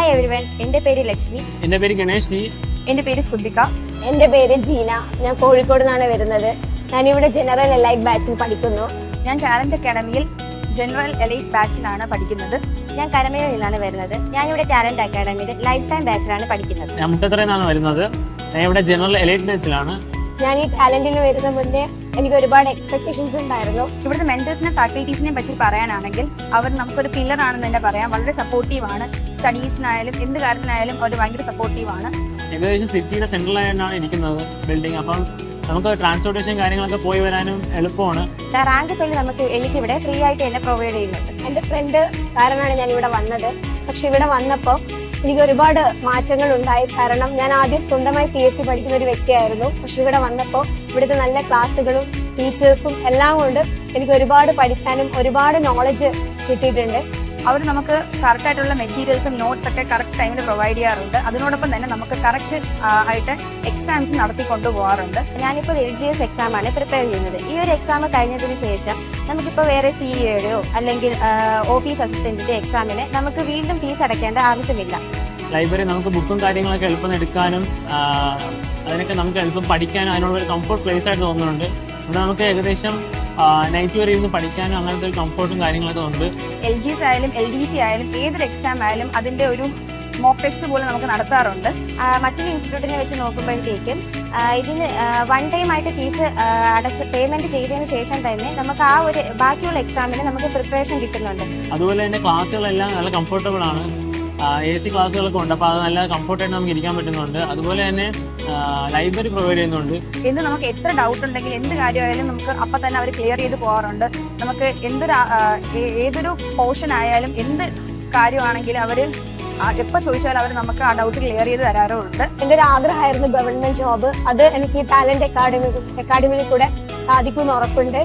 Everyone എന്റെ പേര് ലക്ഷ്മി. എന്റെ പേര് ഗണേഷ് ജി. എന്റെ പേര് ശ്രുതിക. എന്റെ പേര് ജീന. ഞാൻ കോഴിക്കോട് നിന്നാണ് വരുന്നത്. ഞാനിവിടെ ജനറൽ എലൈറ്റ് ബാച്ചിൽ പഠിക്കുന്നു. ഞാൻ ടാലന്റ് അക്കാഡമിയിൽ ജനറൽ എലൈറ്റ് ബാച്ചിലാണ് പഠിക്കുന്നത്. ഞാൻ കരമയിൽ നിന്നാണ് വരുന്നത്. ഞാനിവിടെ ടാലന്റ് അക്കാഡമിയിൽ ലൈഫ് ടൈം ബാച്ചിലാണ് പഠിക്കുന്നത്. ഞാൻ മുട്ടത്തറയിൽ നിന്നാണ് വരുന്നത്. ഞാൻ ഇവിടെ ജനറൽ എലൈറ്റ് ബേസിലാണ് ഞാൻ ഈ ടാലന്റിന് വരുന്ന മുന്നേ എനിക്ക് ഒരുപാട് എക്സ്പെക്ടേഷൻസ് ഉണ്ടായിരുന്നു. ഇവിടുത്തെ മെന്റേഴ്സിനെ ഫാക്കൽറ്റീസിനെ പറ്റി പറയാനാണെങ്കിൽ അവർ നമുക്കൊരു പില്ലർ ആണെന്ന് തന്നെ പറയാം. വളരെ സപ്പോർട്ടീവ് ആണ്. സ്റ്റഡീസിനായാലും എന്ത് കാര്യത്തിനായാലും അവർ ഭയങ്കര സപ്പോർട്ടീവ് ആണ്. ഏകദേശം സിറ്റിയുടെ സെൻട്രലായിട്ടാണ് ഇരിക്കുന്നത് ബിൽഡിംഗ് അപ്പം നമുക്ക് ട്രാൻസ്പോർട്ടേഷൻ കാര്യങ്ങളൊക്കെ പോയി വരാനും എളുപ്പമാണ്. റാങ്ക് തൊഴിൽ നമുക്ക് എനിക്ക് ഇവിടെ ഫ്രീ ആയിട്ട് എന്നെ പ്രൊവൈഡ് ചെയ്യുന്നുണ്ട്. എന്റെ ഫ്രണ്ട് കാരണമാണ് ഞാൻ ഇവിടെ വന്നത്. പക്ഷെ ഇവിടെ വന്നപ്പോൾ എനിക്ക് ഒരുപാട് മാറ്റങ്ങൾ ഉണ്ടായി കാരണം ഞാൻ ആദ്യം സ്വന്തമായി പി എസ് സി പഠിക്കുന്ന ഒരു വ്യക്തിയായിരുന്നു. പക്ഷെ ഇവിടെ വന്നപ്പോൾ ഇവിടുത്തെ നല്ല ക്ലാസ്സുകളും ടീച്ചേഴ്സും എല്ലാം കൊണ്ട് എനിക്ക് ഒരുപാട് പഠിക്കാനും ഒരുപാട് നോളജ് കിട്ടിയിട്ടുണ്ട്. അവർ നമുക്ക് കറക്റ്റ് ആയിട്ടുള്ള മെറ്റീരിയൽസും നോട്ട്സ് ഒക്കെ കറക്റ്റ് ടൈമിൽ പ്രൊവൈഡ് ചെയ്യാറുണ്ട്. അതിനോടൊപ്പം തന്നെ നമുക്ക് കറക്റ്റ് ആയിട്ട് എക്സാംസ് നടത്തി കൊണ്ടുപോകാറുണ്ട്. ഞാനിപ്പോൾ എൽ ജി എസ് എക്സാം ആണ് പ്രിപ്പയർ ചെയ്യുന്നത്. ഈ ഒരു എക്സാം കഴിഞ്ഞതിന് ശേഷം നമുക്കിപ്പോൾ വേറെ സി ഇയുടെയോ അല്ലെങ്കിൽ ഓഫീസ് അസിസ്റ്റന്റിന്റെ എക്സാമിന് നമുക്ക് വീണ്ടും ഫീസ് അടയ്ക്കേണ്ട ആവശ്യമില്ല. ലൈബ്രറി നമുക്ക് ബുക്കും കാര്യങ്ങളൊക്കെ എളുപ്പം എടുക്കാനും അതിനൊക്കെ നമുക്ക് എളുപ്പം പഠിക്കാനും അതിനുള്ള ഒരു കംഫർട്ട് പ്ലേസ് ആയിട്ട് തോന്നുന്നുണ്ട്. ഇവിടെ നമുക്ക് ഏകദേശം നൈറ്റ് വരെ ഇരുന്ന് പഠിക്കാനും അങ്ങനത്തെ ഒരു കംഫർട്ടും കാര്യങ്ങളൊക്കെ ഉണ്ട്. എൽ ജി എസ് ആയാലും എൽ ഡി സി ആയാലും ഏതൊരു എക്സാം ആയാലും അതിന്റെ ഒരു മോക്ക് ടെസ്റ്റ് പോലും നമുക്ക് നടത്താറുണ്ട്. മറ്റൊരു ഇൻസ്റ്റിറ്റ്യൂട്ടിനെ വെച്ച് നോക്കുമ്പോഴത്തേക്കും ഇതിന് വൺ ടൈം ആയിട്ട് ഫീസ് അടച്ച് പേയ്മെന്റ് ചെയ്തതിന് ശേഷം തന്നെ നമുക്ക് ആ ഒരു ബാക്കിയുള്ള എക്സാമിന് നമുക്ക് പ്രിപ്പറേഷൻ കിട്ടുന്നുണ്ട്. അതുപോലെ തന്നെ ക്ലാസ്സുകളെല്ലാം നല്ല കംഫർട്ടബിൾ ആണ്. എ സി ക്ലാസ്സുകളൊക്കെ ഉണ്ട്. അപ്പോൾ അത് നല്ല കംഫർട്ടായിട്ട് നമുക്ക് ഇരിക്കാൻ പറ്റുന്നുണ്ട്. അതുപോലെ തന്നെ ലൈബ്രറി പ്രൊവൈഡ് ചെയ്യുന്നുണ്ട്. എന്ത് നമുക്ക് എത്ര ഡൗട്ട് ഉണ്ടെങ്കിൽ എന്ത് കാര്യമായാലും നമുക്ക് അപ്പം തന്നെ അവർ ക്ലിയർ ചെയ്ത് പോകാറുണ്ട് നമുക്ക് എന്തൊരു ഏതൊരു പോർഷൻ ആയാലും എന്ത് കാര്യമാണെങ്കിലും അവർ എപ്പോൾ ചോദിച്ചാലും അവർ നമുക്ക് ആ ഡൗട്ട് ക്ലിയർ ചെയ്ത് തരാറുണ്ട്. എന്റെ ഒരു ആഗ്രഹമായിരുന്നു ഗവൺമെന്റ് ജോബ്. അത് എനിക്ക് ടാലന്റ് അക്കാഡമി അക്കാഡമിയിൽ കൂടെ സാധിക്കുമെന്ന് ഉറപ്പുണ്ട്.